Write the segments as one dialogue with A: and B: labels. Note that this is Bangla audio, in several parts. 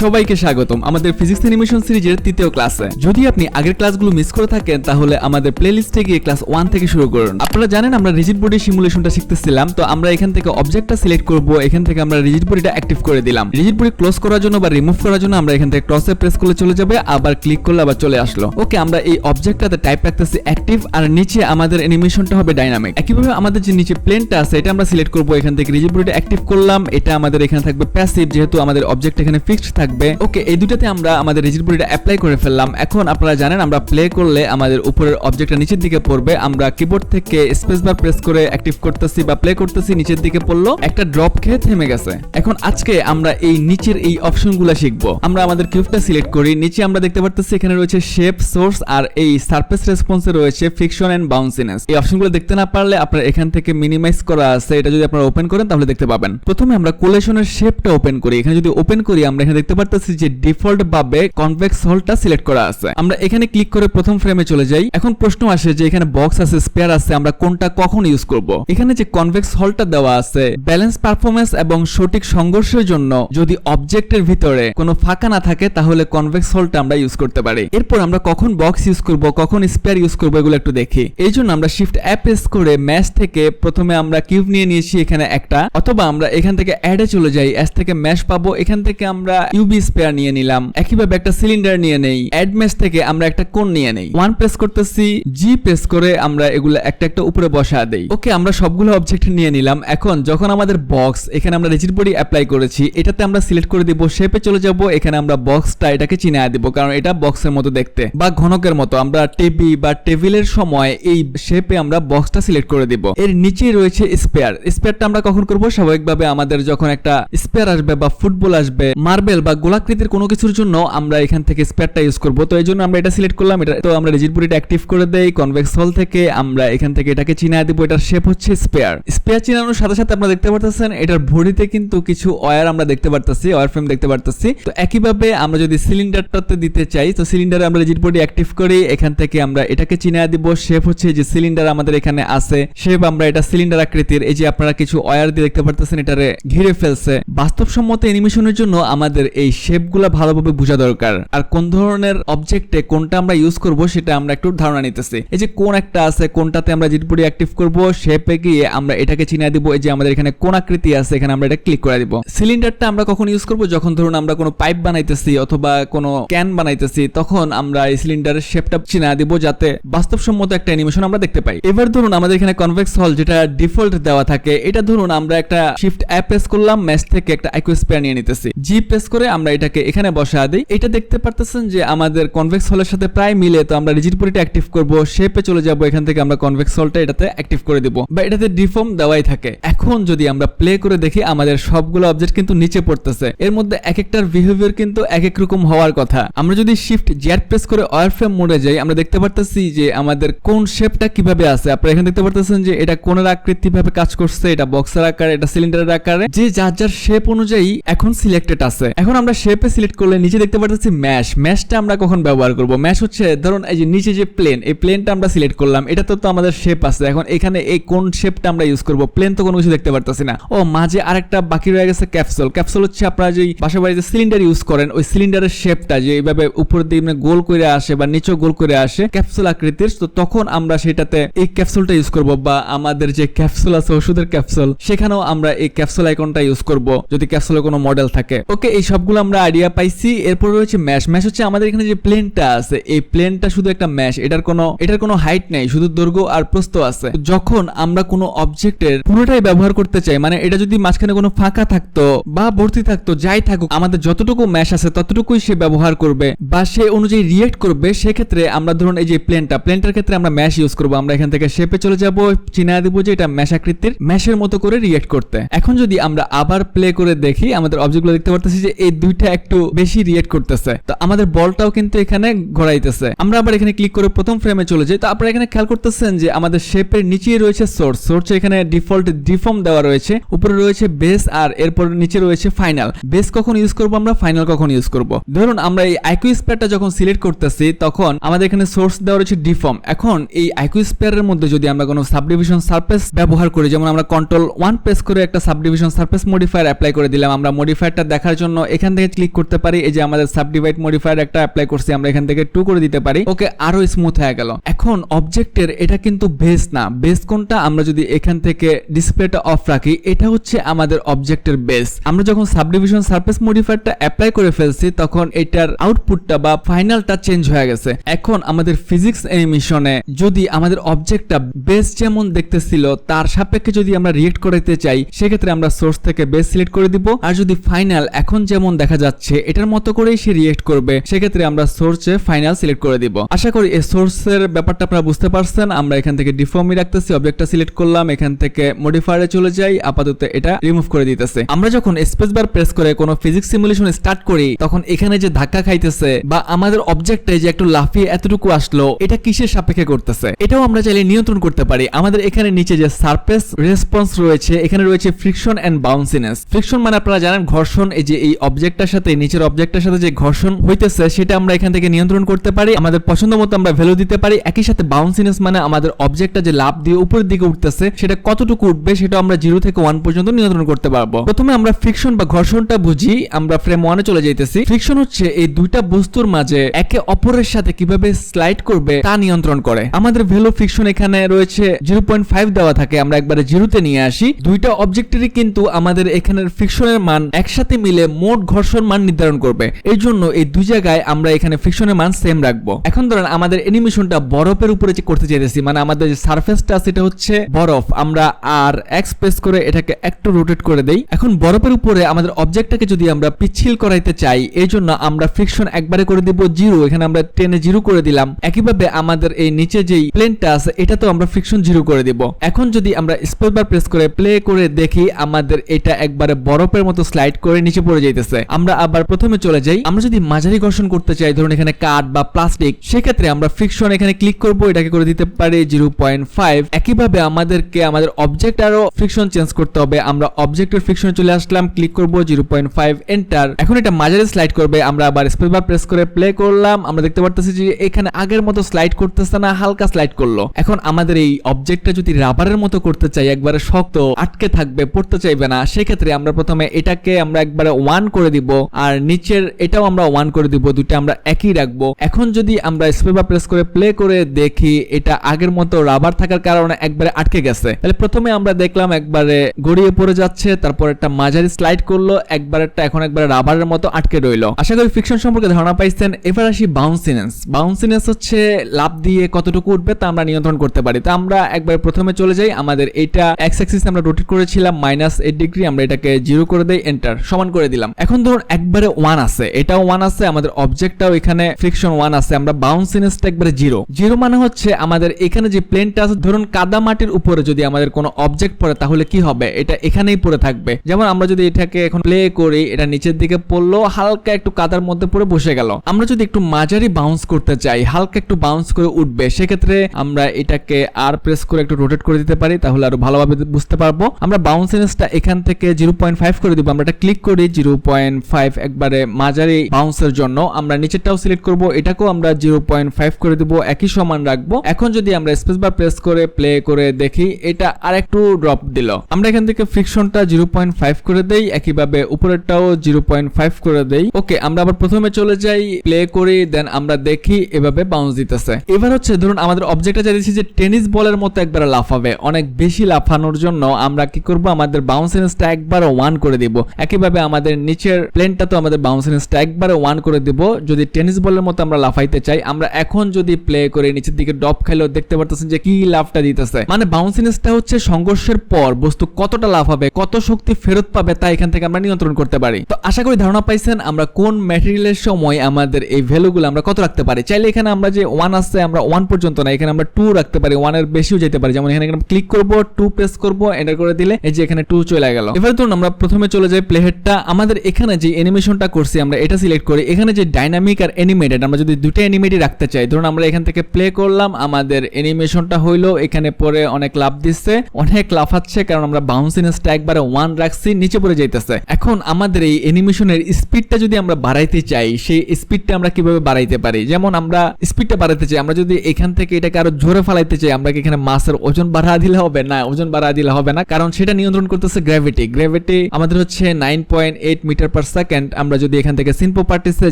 A: সবাইকে স্বাগতম। আমাদের ফিজিক্স অ্যানিমেশন সিরিজের তৃতীয় ক্লাসে যদি আপনি আগের ক্লাসগুলো মিস করে থাকেন, তাহলে আমাদের প্লেলিস্টে গিয়ে ক্লাস ওয়ান থেকে শুরু করুন। আপনারা জানেন, আমরা রিজিড বডি সিমুলেশনটা শিখতেছিলাম, তো আমরা এখান থেকে অবজেক্টটা সিলেক্ট করব, এখান থেকে আমরা রিজিড বডিটা অ্যাক্টিভ করে দিলাম। রিজিড বডি ক্লোজ করার জন্য বা রিমুভ করার জন্য আমরা এখান থেকে ক্রসে প্রেস করলে চলে যাবে, আবার ক্লিক করলে আবার চলে আসলো। ওকে, আমরা এই অবজেক্টটাতে টাইপ রাখতেছি অ্যাক্টিভ আর নিচে আমাদের অ্যানিমেশনটা হবে ডাইনামিক একইভাবে আমাদের যে নিচে প্লেনটা আছে, এটা আমরা সিলেক্ট করব, এখান থেকে রিজিড বডিটা অ্যাক্টিভ করলাম, এটা আমাদের এখানে থাকবে প্যাসিভ যেহেতু আমাদের অবজেক্ট এখানে ফিক্সড থাকবে। ওকে, এই দুটাতে আমরা আমাদের রিজিড বডিটা অ্যাপ্লাই করে ফেললাম। এখন আপনারা জানেন, আমরা প্লে করলে আমাদের উপরের অবজেক্টটা নিচের দিকে পড়বে। আমরা কিবোর্ড থেকে স্পেস বার প্রেস করে অ্যাক্টিভ করতেছি বা প্লে করতেছি, নিচের দিকে পড়ল। একটা ড্রপ খেয়ে থেমে গেছে। এখন আজকে আমরা এই নিচের এই অপশনগুলো শিখব। আমরা আমাদের কিউবটা সিলেক্ট করি। নিচে আমরা দেখতে পারতেছি এখানে রয়েছে শেপ সোর্স আর এই সারফেস রেসপন্সে রয়েছে ফ্রিকশন এন্ড বাউন্সিনেস এই অপশনগুলো দেখতে না পারলে আপনার এখান থেকে মিনিমাইজ করা আছে। এটা যদি আপনারা ওপেন করেন, তাহলে দেখতে পাবেন। প্রথমে আমরা কোলেশনের শেপটা ওপেন করি। এখানে যদি ওপেন করি, আমরা এখানে দেখতে পারতেছি যে ডিফল্ট ভাবে কনভেক্স হোলটা সিলেক্ট করা আছে। আমরা এখানে ক্লিক করে প্রথম ফ্রেমে চলে যাই। এখন প্রশ্ন আসে যে এখানে বক্স আছে স্পেয়ার আছে, আমরা কোনটা কখন ইউজ করব? এখানে যে কনভেক্স হলটা দেওয়া আছে ব্যালেন্স পারফরমেন্স এবং সঠিক সংঘর্ষের জন্য যদি অবজেক্টের ভিতরে কোনো ফাঁকা না থাকে, তাহলে কনভেক্স হলটা আমরা ইউজ করতে পারি। এরপর আমরা কখন বক্স ইউজ করব, কখন স্পেয়ার ইউজ করব, এগুলো একটু দেখি। এই জন্য আমরা শিফট অ্যাপ প্রেস করে ম্যাশ থেকে প্রথমে আমরা কিউব নিয়ে নিয়েছি এখানে একটা, অথবা আমরা এখান থেকে অ্যাডে চলে যাই অ্যাস থেকে ম্যাশ পাবো, এখান থেকে আমরা ইউবি স্পেয়ার নিয়ে নিলাম। একইভাবে একটা সিলিন্ডার নিয়ে নেই। অ্যাড ম্যাশ থেকে আমরা একটা কোণ নিয়ে নেই। ওয়ান প্রেস করতেছি জি প্রেস করে আমরা এগুলো একটা একটা উপরে বসা দেই। ওকে আমরা সবগুলো অবজেক্ট নিয়ে নিলাম। এখন যখন আমাদের বক্স এখানে আমরা রিজিড বডি অ্যাপ্লাই করেছি, এটাতে আমরা সিলেক্ট করে দিব শেপে চলে যাব, এখানে আমরা বক্সটা এটাকে চিনায় দিব, কারণ এটা বক্সের মতো দেখতে। বা ঘনকের মতো, আমরা টেবি বা টেবিলের সময় এই শেপে আমরা বক্সটা সিলেক্ট করে দিব। এর নিচে রয়েছে স্পেয়ার স্পেয়ারটা আমরা কখন করব? স্বাভাবিকভাবে আমাদের যখন একটা স্পেয়ার আসবে বা ফুটবল আসবে মার্বেল বা গোলাকৃতির কোনো কিছুর জন্য আমরা এখান থেকে স্পেয়ারটা ইউজ করব। তো এই জন্য আমরা এটা সিলেক্ট করলাম। এটা তো আমরা রিজিড বডিটা অ্যাক্টিভ করে দেই কনভেক্স হল থেকে আমরা এখান থেকে এটাকে চিনায় দিব। এটার শেপ হচ্ছে স্পেয়ার স্পেয়ার চিনানোর সাথে সাথে আপনারা দেখতে পারতেছেন, এটার ভরিতে কিন্তু কিছু ওয়্যার আমরা দেখতে পারতেছি ওয়্যার ফ্রেম দেখতে পারতেছি। তো একইভাবে আমরা যদি সিলিন্ডারটাতে দিতে চাই, তো সিলিন্ডারে আমরা রিজিড বডি অ্যাক্টিভ করি। এখান থেকে আমরা এটাকে চিনায় দিব। শেপ হচ্ছে যে সিলিন্ডার আমাদের এখানে আছে। শেপ আমরা এটা সিলিন্ডার আকৃতির, এই যে আপনারা কিছু ওয়্যার দিয়ে দেখতে পারতেছেন, এটারে ঘিরে ফেলছে। বাস্তবসম্মত অ্যানিমেশনের জন্য আমাদের এই শেপগুলো ভালোভাবে বোঝা দরকার। আর কোন ধরনের অবজেক্টে কোনটা আমরা ইউজ করব সেটা আমরা একটু ধারণা নিতেছি। এই যে কোন একটা আছে, কোনটাতে আমরা জিট বডি অ্যাক্টিভ করব শেপে গিয়ে আমরা এটাকে চিনিয়ে দিব, এই যে আমাদের এখানে কোন আকৃতি আছে, এখানে আমরা এটা ক্লিক করে দিব। সিলিন্ডারটা আমরা কখন ইউজ করব? যখন ধরুন আমরা কোনো পাইপ বানাইতেছি অথবা কোনো ক্যান বানাইতেছি, তখন আমরা এই সিলিন্ডারের শেপটা চিনা দিব যাতে বাস্তবসম্মত একটা অ্যানিমেশন আমরা দেখতে পাই। এবার ধরুন আমাদের এখানে কনভেক্স হল যেটা ডিফল্ট দেওয়া থাকে, এটা ধরুন আমরা একটা শিফট অ্যাপ প্রেস করলাম ম্যাচ থেকে একটা অ্যাকুইস্পেয়ার নিয়ে নিতেছি। জি প্রেস করে আমরা এটাকে এখানে বসা দিই। এটা দেখতে পারতেছেন যে আমাদের কনভেক্স হলের সাথে প্রায় মিলে তো আমরা রিজিড বডিটা অ্যাক্টিভ করব শেপে চলে যাব, এখান থেকে আমরা কনভেক্স হলটা এটাতে অ্যাক্টিভ করে দিব। বা এটাতে ডিফর্ম দেওয়াই থাকে। এখন যদি আমরা প্লে করে দেখি, আমাদের সবগুলো অবজেক্ট কিন্তু নিচে পড়তেছে। এর মধ্যে এক একটার বিহেভিয়ার কিন্তু এক এক রকম হওয়ার কথা। আমরা যদি শিফট জেড প্রেস করে ওয়ার ফ্রেম মোডে যাই, আমরা দেখতে পারতেছি যে আমাদের কোন শেপটা কীভাবে আছে। আপনারা এখানে দেখতে পারতেছেন যে এটা কোনের আকৃতি ভাবে কাজ করছে, এটা বক্সের আকার, এটা সিলিন্ডারের আকারে। যে যার যার শেপ অনুযায়ী এখন সিলেক্টেড আছে। এখন আমরা শেপে সিলেক্ট করলে নিচে দেখতে পারতেছি ম্যাশ ম্যাশটা আমরা কখন ব্যবহার করব? ম্যাশ হচ্ছে, ধরুন এই যে নিচে যে প্লেন এই প্লেনটা আমরা সিলেক্ট করলাম। এটা তো তো আমাদের শেপ আছে। এখন এখানে এই কোন শেপটা আমরা ইউজ করব? প্লেন তো কোনো কিছু দেখতে পারতেছি না। ও, মাঝে আরেকটা বাকি রয়ে গেছে ক্যাপসুল ক্যাপসুল হচ্ছে আপনারা যে বাসা বাড়িতে সিলিন্ডার ইউজ করেন, ওই সিলিন্ডারের শেপটা যে এইভাবে উপর দিয়ে গোল করে আসে বা নিচে গোল করে আসে ক্যাপসুল আকৃতির, তো তখন আমরা সেটাতে এই ক্যাপসুলটা ইউজ করব বা আমাদের যে ক্যাপসুল আছে, ওষুধের ক্যাপসুল সেখানেও আমরা এই ক্যাপসুল আইকনটা ইউজ করব যদি ক্যাপসুলের কোনো মডেল থাকে। ওকে এই সবগুলো আমরা আইডিয়া পাইছি। এরপর রয়েছে ম্যাশ ম্যাশ হচ্ছে আমাদের এখানে যে প্লেনটা আছে, এই প্লেনটা শুধু একটা ম্যাশ এটার কোনো এটার কোনো হাইট নেই, শুধু দৈর্ঘ্য আর প্রস্থ আছে। যখন আমরা কোনো অবজেক্টের পুরোটাই ব্যবহার করতে চাই মানে এটা যদি মাঝখানে কোনো ফাঁকা থাকতো বা ভর্তি থাকতো, যাই থাকুক, আমাদের যতটুকু ম্যাশ আছে, ততটুকুই সে ব্যবহার করবে বা সে অনুযায়ী রিয়েক্ট করবে। সেক্ষেত্রে আমরা ধরুন এই যে প্লেনটা প্লেনটার ক্ষেত্রে আমরা ম্যাশ ইউজ করব। আমরা এখান থেকে শেপে চলে যাব, চিনা দিব যে এটা ম্যাশ আকৃতির ম্যাশের মতো করে রিয়েক্ট করতে। এখন যদি আমরা আবার প্লে করে দেখি, আমাদের অবজেক্টগুলো দেখতে পারতেছি যে এই দুইটা একটু বেশি রিয়েক্ট করতেছে। তো আমাদের বলটাও কিন্তু এখানে ঘোরাইতেছে। আমরা আবার এখানে ক্লিক করে প্রথম ফ্রেমে চলে যাই। তো আপনারা এখানে খেয়াল করতেছেন যে আমাদের শেপের নিচেই রয়েছে সোর্স সোর্স এখানে ডিফল্ট ডিফর্ম দেওয়া রয়েছে। উপরে রয়েছে বেস আর এরপর নিচে রয়েছে ফাইনাল বেস কখন ইউজ করব আমরা? ফাইনাল কখন ইউজ করব? ধরুন আমরা এই আইকিউ স্পেয়ারটা যখন সিলেক্ট করতেছি, তখন আমাদের এখানে সোর্স দেওয়া রয়েছে ডিফর্ম এখন এই আইকিউ স্পেয়ারের মধ্যে যদি আমরা কোনো সাবডিভিশন সারফেস ব্যবহার করি, যেমন আমরা কন্ট্রোল ওয়ান প্রেস করে একটা সাবডিভিশন সারফেস মডিফায়ার অ্যাপ্লাই করে দিলাম, আমরা মডিফায়ারটা দেখার জন্য এখানে এখান থেকে ক্লিক করতে পারি। এই যে আমাদের সাবডিভাইড মডিফায়ার একটা অ্যাপ্লাই করছি, আমরা এখান থেকে টু করে দিতে পারি। ওকে, আরও স্মুথ হয়ে গেল। এখন অবজেক্টের এটা কিন্তু বেস না। বেস কোনটা? আমরা যদি এখান থেকে ডিসপ্লেটা অফ রাখি, এটা হচ্ছে আমাদের অবজেক্টের বেস আমরা যখন সাবডিভিশন সারফেস মডিফায়ারটা অ্যাপ্লাই করে ফেলছি, তখন এটার আউটপুটটা বা ফাইনালটা চেঞ্জ হয়ে গেছে। এখন আমাদের ফিজিক্স এনিমেশনে যদি আমাদের অবজেক্টটা বেস যেমন দেখতেছিল, তার সাপেক্ষে যদি আমরা রিয়েক্ট করাইতে চাই, সেক্ষেত্রে আমরা সোর্স থেকে বেস সিলেক্ট করে দিব। আর যদি ফাইনাল এখন যেমন দেখা যাচ্ছে, এটার মতো করেই সে রিয়েক্ট করবে। সেক্ষেত্রে আমরা সোর্সে ফাইনাল সিলেক্ট করে দিব। আশা করি এই সোর্সের ব্যাপারটা আপনারা বুঝতে পারছেন। আমরা এখান থেকে ডিফর্মই রাখতেছি অবজেক্টটা সিলেক্ট করলাম, এখান থেকে মডিফায়ারে চলে যাই, আপাতত এটা রিমুভ করে দিতেছে। আমরা যখন স্পেস বার প্রেস করে কোনো ফিজিক্স সিমুলেশন স্টার্ট করি, তখন এখানে যে ধাক্কা খাইতেছে বা আমাদের অবজেক্টে যে একটু লাফিয়ে এতটুকু আসলো, এটা কিসের সাপেক্ষে করতেছে? এটাও আমরা চাইলে নিয়ন্ত্রণ করতে পারি। আমাদের এখানে নিচে যে সারফেস রেসপন্স রয়েছে, এখানে রয়েছে ফ্রিকশন এন্ড বাউন্সিনেস ফ্রিকশন মানে আপনারা জানেন, ঘর্ষণ, এই যে এই অবজেক্টটার সাথে, নিচের অবজেক্টটার সাথে যে ঘর্ষণ হইতেছে, সেটা আমরা এখান থেকে নিয়ন্ত্রণ করতে পারি। আমাদের পছন্দ মতো আমরা ভ্যালু দিতে পারি। একই সাথে বাউন্সিনেস মানে আমাদের অবজেক্টটা যে লাভ দিয়ে উপরের দিকে উঠতেছে, সেটা কতটুকু উঠবে, সেটা আমরা জিরো থেকে ওয়ান পর্যন্ত নিয়ন্ত্রণ করতে পারব। প্রথমে আমরা ফ্রিকশন বা ঘর্ষণটা বুঝি। আমরা ফ্রেম ওয়ানে চলে যাইতেছি। ফ্রিকশন হচ্ছে এই দুইটা বস্তুর মাঝে একে অপরের সাথে কীভাবে স্লাইড করবে, তা নিয়ন্ত্রণ করে। আমাদের ভ্যালু ফ্রিকশন এখানে রয়েছে জিরো পয়েন্ট ফাইভ দেওয়া থাকে। আমরা একবারে জিরোতে নিয়ে আসি। দুইটা অবজেক্টেরই কিন্তু আমাদের এখানের ফ্রিকশনের মান একসাথে মিলে মোট ঘর্ষণ মান নির্ধারণ করবে। এই জন্য এই দুই জায়গায় আমরা এখানে ফ্রিকশনের মান সেম রাখব। এখন ধরেন আমাদের অ্যানিমেশনটা বরফের উপরে যে করতে চাইতেছি মানে আমাদের যে সারফেসটা সেটা হচ্ছে বরফ। আমরা আর এক্স প্রেস করে এটাকে একটু রোটেট করে দেই। এখন বরফের উপরে আমাদের অবজেক্টটাকে যদি আমরা পিচ্ছিল করাইতে চাই, এই জন্য আমরা ফ্রিকশন একবারে করে দিব জিরো এখানে আমরা টেনে জিরো করে দিলাম। একইভাবে আমাদের এই নিচে যেই প্লেনটা আছে এটা তো আমরা ফ্রিকশন জিরো করে দিব। এখন যদি আমরা স্পেস বার প্রেস করে প্লে করে দেখি, আমাদের এটা একবারে বরফের মতো স্লাইড করে নিচে পড়ে যাইতেছে। আমরা আবার প্রথমে চলে যাই। আমরা যদি মাঝারি ঘর্ষণ করতে চাই, ধরুন এখানে কাঠ বা প্লাস্টিক সেক্ষেত্রে আমরা ফ্রিকশন এখানে ক্লিক করব, এটাকে করে দিতে পারি জিরো পয়েন্ট ফাইভ একইভাবে আমাদেরকে, আমাদের অবজেক্ট আরও ফ্রিকশন চেঞ্জ করতে হবে। আমরা অবজেক্টের ফ্রিকশনে চলে আসলাম ক্লিক করব জিরো পয়েন্ট ফাইভ এন্টার এখন এটা মাঝারি স্লাইড করবে, আমরা আবার স্পেস বার প্রেস করে প্লে করলাম। আমরা দেখতে পারতেছি যে এখানে আগের মতো স্লাইড করতেছে না, হালকা স্লাইড করল। এখন আমাদের এই অবজেক্টটা যদি রাবারের মতো করতে চাই, একবারে শক্ত, আটকে থাকবে, পড়তে চাইবে না, সেক্ষেত্রে আমরা প্রথমে এটাকে আমরা একবারে ওয়ান করে দিব, আর নিচের এটাও আমরা ওয়ান করে দিব দুটো আমরা একই রাখব। এখন যদি আমরা স্পেস বার প্রেস করে প্লে করে দেখি, এটা আগের মতো রাবার থাকার কারণে একবারে আটকে গেছে। তাহলে প্রথমে আমরা দেখলাম একবারে গড়িয়ে পড়ে যাচ্ছে, তারপর একটা মাঝারি স্লাইড করল, একবার এখন একবারে রাবারের মতো আটকে রইল। আশা করি ফিকশন সম্পর্কে ধারণা পাইছেন, এবার আসি বাউন্সিনেস বাউন্সিনেস হচ্ছে লাভ দিয়ে কতটুকু উঠবে তা আমরা নিয়ন্ত্রণ করতে পারি। তা আমরা একবার প্রথমে চলে যাই, আমাদের এটা এক্স অ্যাক্সিস আমরা রোটেট করেছিলাম মাইনাস এইট ডিগ্রি আমরা এটাকে জিরো করে দেই এন্টার সমান করে দিলাম। এখন ধরুন একবারে ওয়ান আছে। এটাও ওয়ান আছে, আমাদের অবজেক্টটাও এখানে ফ্রিকশন ওয়ান আছে। আমরা বাউন্সিনেসটা একবারে জিরো জিরো মানে হচ্ছে আমাদের এখানে যে প্লেনটা আছে, ধরুন কাদা মাটির উপরে যদি আমাদের কোনো অবজেক্ট পড়ে, তাহলে কি হবে? এটা এখানেই পড়ে থাকবে। যেমন আমরা যদি এটাকে এখন প্লে করি, এটা নিচের দিকে পড়ল, হালকা একটু কাদার মধ্যে পড়ে বসে গেল। আমরা যদি একটু মাঝারি বাউন্স করতে চাই, হালকা একটু বাউন্স করে উঠবে, সেক্ষেত্রে আমরা এটাকে আর প্রেস করে একটু রোটেট করে দিতে পারি, তাহলে আরও ভালোভাবে বুঝতে পারব। আমরা বাউন্সিনেসটা এখান থেকে জিরো পয়েন্ট ফাইভ করে দিব। আমরা এটা ক্লিক করি জিরো পয়েন্ট ফাইভ একবারে মাঝারি বাউন্সের জন্য আমরা নিচেরটাও সিলেক্ট করব, এটাকেও আমরা জিরো পয়েন্ট ফাইভ করে একই সমান রাখব। এখন যদি আমরা স্পেস বার প্রেস করে প্লে করে দেখি, এটা আর একটু ড্রপ দিল। আমরা এখান থেকে ফ্রিকশনটা জিরো পয়েন্ট ফাইভ করে দেই, একইভাবে উপরেরটাও জিরো পয়েন্ট ফাইভ করে দেই। ওকে, আমরা আবার প্রথমে চলে যাই প্লে করি দেন আমরা দেখি, এভাবে বাউন্স দিতেছে। এবার হচ্ছে, ধরুন আমাদের অবজেক্টটা চাইছি যে টেনিস বলের মতো একবার লাফাবে, অনেক বেশি লাফানোর জন্য আমরা কি করব, আমাদের বাউন্সিনেসটা একবার ওয়ান করে দিব। একইভাবে আমাদের নিচের প্লেনটা তো আমাদের বাউন্সিনেসটা একবারে ওয়ান করে দিব। যদি টেনিস বলের মতো আমরা লাফাইতে চাই, আমরা এখন যদি প্লে করে নিচের দিকে ডপ খাইলেও দেখতে পারতেছেন যে কি লাফটা দিতেছে। মানে বাউন্সিনেসটা হচ্ছে সংঘর্ষের পর বস্তু কতটা লাফাবে, কত শক্তি ফেরত পাবে তা এখান থেকে আমরা নিয়ন্ত্রণ করতে পারি। তো আশা করি ধারণা পাইছেন আমরা কোন ম্যাটেরিয়ালের সময় আমাদের এই ভ্যালুগুলো আমরা কত রাখতে পারি। চাইলে এখানে আমরা যে ওয়ান আসছে আমরা ওয়ান পর্যন্ত না, এখানে আমরা টু রাখতে পারি ওয়ান ওয়ানের বেশিও যেতে পারি। যেমন এখানে ক্লিক করব টু প্রেস করব এন্টার করে দিলে এই যে এখানে টু চলে গেল। এবার ধরুন আমরা প্রথমে চলে যাই প্লেহেডটা আমাদের এখানে যে অ্যানিমেশনটা করছি আমরা, এটা সিলেক্ট করি। এখানে যে ডাইনামিক আর অ্যানিমেটেড আমরা যদি দুটো অ্যানিমেটই রাখতে চাই, ধরুন আমরা এখান থেকে প্লে করলাম, আমাদের অ্যানিমেশনটা হইল, এখানে পরে অনেক লাভ দিচ্ছে, অনেক লাফাচ্ছে কারণ আমরা বাউন্সিনেসটা একবারে ওয়ান রাখছি, নিচে পড়ে যাইতেছে। এখন আমাদের এই অ্যানিমেশনের স্পিডটা যদি আমরা বাড়াইতে চাই, সেই স্পিডটা আমরা কীভাবে বাড়াইতে পারি? যেমন আমরা স্পিডটা বাড়াইতে চাই, আমরা যদি এখান থেকে এটাকে আরও জোরে ফালাইতে চাই, আমরা কি এখানে মাসের ওজন বাড়া দিলে হবে? না, ওজন বাড়া দিলে হবে না, কারণ সেটা নিয়ন্ত্রণ করতেছে গ্র্যাভিটি গ্র্যাভিটি আমাদের হচ্ছে nine point eight metre per second আমরা যদি এখান থেকে সিন প্রপার্টিসে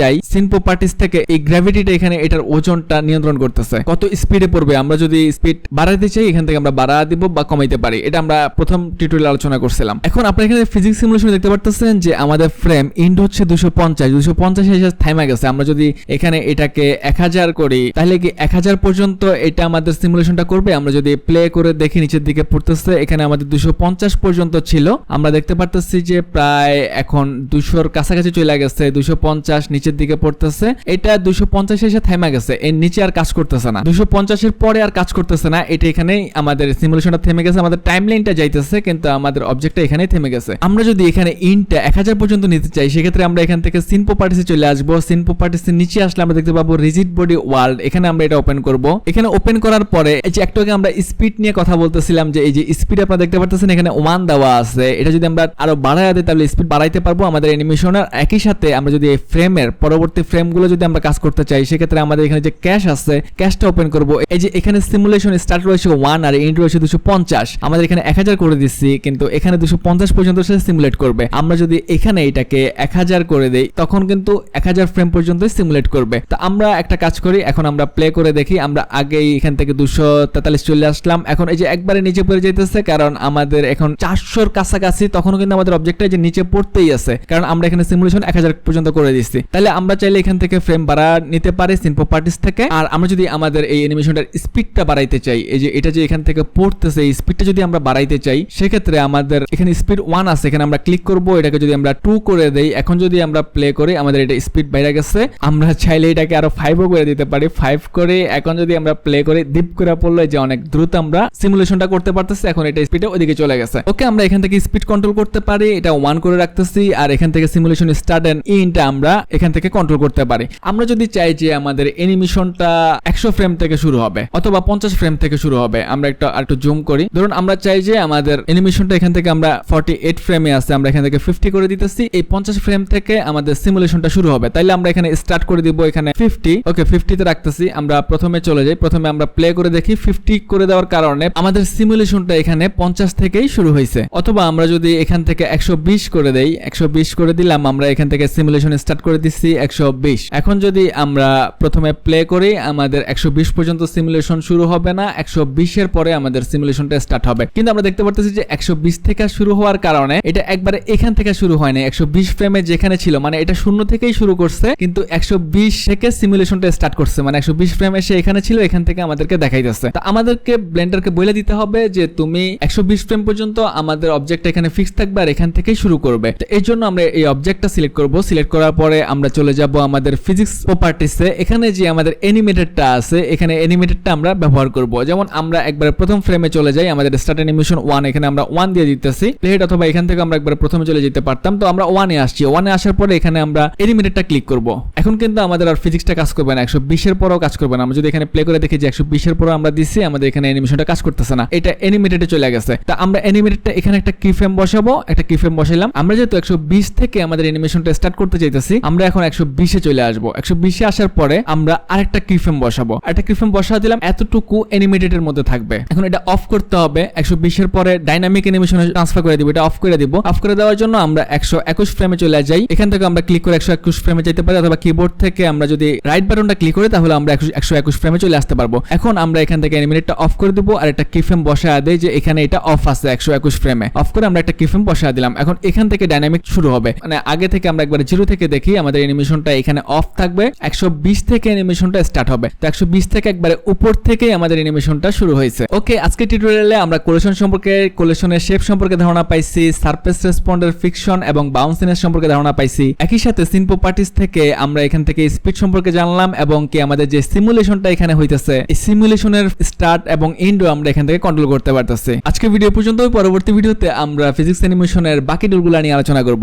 A: যাই সিন প্রপার্টিস থেকে এই গ্র্যাভিটিটা এখানে, এটার ওজনটা নিয়ন্ত্রণ করতেছে। কত স্পিডে পড়বে? আমরা যদি স্পিড বাড়াইতে চাই, এখান থেকে আমরা বাড়া দিব বা কমাইতে পারি। এটা আমরা প্রথম টিউটোরিয়াল আলোচনা করছিলাম। এখন আপনারা এখানে ফিজিক্স সিমুলেশন দেখতে পারতেছেন যে আমাদের ফ্রেম ইন্ড হচ্ছে দুশো পঞ্চাশ। দুশো পঞ্চাশ এসে থাইমা গেছে। আমরা যদি এখানে এটাকে এক হাজার করি, তাহলে কি এক হাজার পর্যন্ত এটা আমাদের সিমুলেশনটা করবে? আমরা যদি প্লে করে দেখি নিচের দিকে পড়তেছে, এখানে আমাদের দুশো পঞ্চাশ পর্যন্ত ছিল। আমরা দেখতে পারতেছি যে প্রায় এখন দুশোর কাছাকাছি চলে গেছে দুশো পঞ্চাশ নিচের দিকে পড়তেছে। এটা দুশো পঞ্চাশ এসে থেমে গেছে, এর নিচে আর কাজ করতেছে না। দুশো পঞ্চাশের পরে আর কাজ করতেছে না, এটা এখানেই আমাদের সিমুলেশনটা থেমে গেছে, আমাদের টাইম লাইনটা যাইতেছে, কিন্তু আমাদের অবজেক্টটা এখানেই থেমে গেছে। আমরা যদি এখানে ইনটা এক হাজার পর্যন্ত নিতে চাই, সেক্ষেত্রে আমরা এখান থেকে সিন প্রপার্টিসে চলে আসব। সিন প্রপার্টিসের নিচে আসলে আমরা দেখতে পাবো রিজিড বডি ওয়ার্ল্ড এখানে আমরা এটা ওপেন করব। এখানে ওপেন করার পরে, এই যে একটু আগে আমরা স্পিড নিয়ে কথা বলতেছিলাম যে, এই যে স্পিড আপনারা দেখতে পারতেছেন, এখানে ওয়ান দেওয়া আছে। এটা যদি আমরা আরও বাড়ায় দিই, তাহলে স্পিড বাড়াইতে পারব, আমাদের অ্যানিমেশনের একই সাথে আমরা যদি এই ফ্রেমের পরবর্তী ফ্রেমগুলো যদি আমরা কাজ করতে চাই, সেক্ষেত্রে আমাদের এখানে যে ক্যাশ আছে ক্যাশটা ওপেন করব। এই যে এখানে সিমুলেশন স্টার্ট রয়েছে ওয়ান আর এন্ড রয়েছে দুশো পঞ্চাশ। আমাদের এখানে এক হাজার করে দিচ্ছি কিন্তু এখানে দুশো পঞ্চাশ পর্যন্ত সে সিমুলেট করবে। আমরা যদি এখানে এটাকে এক হাজার করে দেই, তখন কিন্তু এক হাজার ফ্রেম পর্যন্ত সিমুলেট করবে। তো আমরা একটা কাজ করি, এখন আমরা প্লে করে দেখি। আমরা আগেই এখান থেকে দুশো তেতাল্লিশ চলে আসলাম। এখন এই যে একবারে নিচে পড়ে যেতেছে কারণ আমাদের এখন চারশোর কাছাকাছি, তখনও কিন্তু আমাদের অবজেক্টটা যে নিচে পড়তেই আছে। কারণ আমরা এখানে সিমুলেশন এক হাজার পর্যন্ত করে দিচ্ছি তাহলে আমরা চাইলে এখান থেকে ফ্রেম বাড়া নিতে পারি সিন প্রপার্টিস থেকে। আর আমরা যদি আমাদের এই অ্যানিমেশনটার স্পিডটা বাড়াইতে চাই, এই যে এটা যে এখান থেকে পড়তেছে, এই স্পিডটা যদি আমরা বাড়াইতে চাই, সেক্ষেত্রে আমাদের এখানে স্পিড ওয়ান আছে, এখানে আমরা ক্লিক করব, এটাকে যদি আমরা টু করে দেই, এখন যদি আমরা প্লে করি, আমাদের এটা স্পিড বাইরে গেছে। আমরা চাইলে এটাকে আরও ফাইভও করে দিতে পারি ফাইভ করে। এখন যদি আমরা প্লে করি ডিপ করে পড়লে যে অনেক দ্রুত আমরা সিমুলেশনটা করতে পারতেছি, এখন এটা স্পিডে ওইদিকে চলে গেছে। ওকে আমরা এখান থেকে স্পিড কন্ট্রোল করতে পারি, এটা ওয়ান করে রাখতেছি, আর এখান থেকে সিমুলেশন স্টার্ট এন্ড ইনটা আমরা এখান থেকে কন্ট্রোল করতে পারি। আমরা যদি চাই যে আমাদের অ্যানিমেশনটা একশো ফ্রেম থেকে শুরু হবে অথবা পঞ্চাশ ফ্রেম থেকে শুরু হবে, আমরা একটা একটু জুম করি। ধরুন আমরা চাই যে আমাদের অ্যানিমেশনটা এখান থেকে আমরা ফর্টি এইট ফ্রেমে আছে, আমরা এখান থেকে ফিফটি করে দিতেছি। এই পঞ্চাশ ফ্রেম থেকে আমাদের সিমুলেশনটা শুরু হবে। তাইলে আমরা এখানে স্টার্ট করে দিব এখানে ফিফটি ওকে ফিফটিতে রাখতেছি। আমরা প্রথমে চলে যাই। প্রথমে আমরা প্লে করে দেখি। ফিফটি করে দেওয়ার কারণে আমাদের সিমুলেশনটা এখানে পঞ্চাশ থেকেই শুরু হয়েছে অথবা আমরা যদি এখান থেকে একশো বিশ করে দেই, একশো বিশ করে দিলাম, আমরা এখান থেকে সিমুলেশন স্টার্ট করে দিচ্ছি একশো বিশ। এখন যদি আমরা প্রথমে প্লে করি, আমাদের একশো বিশ পর্যন্ত সিমুলেশন শুরু হবে না, একশো বিশের পরে আমাদের সিমুলেশনটা স্টার্ট হবে। কিন্তু আমরা দেখতে পারতেছি যে একশো বিশ থেকে শুরু হওয়ার কারণে এটা একবারে এখান থেকে শুরু হয় না একশো বিশ ফ্রেমে যেখানে ছিল মানে এটা শূন্য থেকেই শুরু করছে, কিন্তু একশো বিশ থেকে সিমুলেশনটা স্টার্ট করছে। মানে একশো বিশ ফ্রেম এসে এখানে ছিল, এখান থেকে আমাদেরকে দেখাই যাচ্ছে তো আমাদেরকে ব্লেন্ডারকে বলে দিতে হবে যে, তুমি একশো বিশ ফ্রেম পর্যন্ত আমাদের অবজেক্ট এখানে ফিক্স থাকবে আর এখান থেকেই শুরু করবে। তো এই জন্য আমরা এই অবজেক্টটা সিলেক্ট করব। সিলেক্ট করার পরে আমরা চলে যাব আমাদের ফিজিক্স প্রপার্টিসে এখানে যে আমাদের অ্যানিমেটেডটা আছে, এখানে অ্যানিমেটেডটা আমরা ব্যবহার করব। যেমন আমরা একবার প্রথম ফ্রেমে চলে যাই, আমাদের স্টার্ট অ্যানিমেশন ওয়ান এখানে আমরা ওয়ান দিয়ে দিতেছি। প্লেট অথবা এখান থেকে আমরা একবার প্রথমে চলে যেতে পারতাম। তো আমরা ওয়ানে আসছি। ওয়ানে আসার পরে এখানে আমরা অ্যানিমেটেডটা ক্লিক করব। এখন কিন্তু আমাদের আর ফিজিক্সটা কাজ করবে না। একশো বিশের পরেও কাজ করবে না। আমরা যদি এখানে প্লে করে দেখি যে একশো বিশের পরেও আমরা দিচ্ছি আমাদের এখানে অ্যানিমেশনটা কাজ করতেছে না। এটা অ্যানিমেটেডে চলে গেছে। তা আমরা অ্যানিমেটেডটা এখানে একটা কি ফ্রেম বসাবো। একটা কি ফ্রেম বসাইলাম। আমরা যেহেতু একশো বিশ থেকে আমাদের অ্যানিমেশনটা স্টার্ট করতে চাইতেছি, আমরা এখন একশো বিশে চলে আসব। একশো বিশে আসার পরে আমরা আরেকটা কি ফ্রেম বসাবো। একটা কি ফ্রেম বসা দিলাম, এতটুকু অ্যানিমেটেডের মধ্যে থাকবে। এখন এটা অফ করতে হবে, একশো বিশের পরে ডাইনামিক অ্যানিমেশনে ট্রান্সফার করে দিব, এটা অফ করে দিব। অফ করে দেওয়ার জন্য আমরা একশো একুশ ফ্রেমে চলে যাই। এখান থেকে আমরা ক্লিক করে একশো একুশ ফ্রেমে যেতে পারি, অথবা কিবোর্ড থেকে আমরা যদি রাইট বাটনটা ক্লিক করি, তাহলে আমরা একশো একুশ ফ্রেমে চলে আসতে পারব। এখন আমরা এখান থেকে অ্যানিমেটটা অফ করে দিব, আর একটা কি ফ্রেম বসা দেয় যে এখানে এটা অফ আছে একশো একুশ ফ্রেমে অফ করে আমরা একটা কি ফ্রেম বসা দিলাম। এখন এখান থেকে ডাইনামিক শুরু হবে। মানে আগে থেকে আমরা একবার জিরো থেকে দেখি, আমাদের অ্যানিমেশনটা এখানে অফ থাকবে। একশো বিশ থেকে অ্যানিমেশনটা স্টার্ট হবে। তো একশো বিশ থেকে একবারে উপর থেকে আমাদের অ্যানিমেশনটা শুরু হয়েছে। ওকে, আজকে টিউটোরিয়ালে আমরা কোলেশন সম্পর্কে কোলেশনের শেপ সম্পর্কে ধারণা পাইছি সারফেস রেসপন্ডের ফিকশন এবং বাউন্সিনেস সম্পর্কে ধারণা পাইছি। একই সাথে সিন প্রপার্টিস থেকে আমরা এখান থেকে স্পিড সম্পর্কে জানলাম এবং কি আমাদের যে সিমুলেশনটা এখানে হইতেছে, এই সিমুলেশনের স্টার্ট এবং এন্ডও আমরা এখান থেকে কন্ট্রোল করতে পারতেছি। আজকে ভিডিও পর্যন্ত পরবর্তী ভিডিওতে আমরা ফিজিক্স অ্যানিমেশনের বাকি টুলগুলো নিয়ে আলোচনা করব।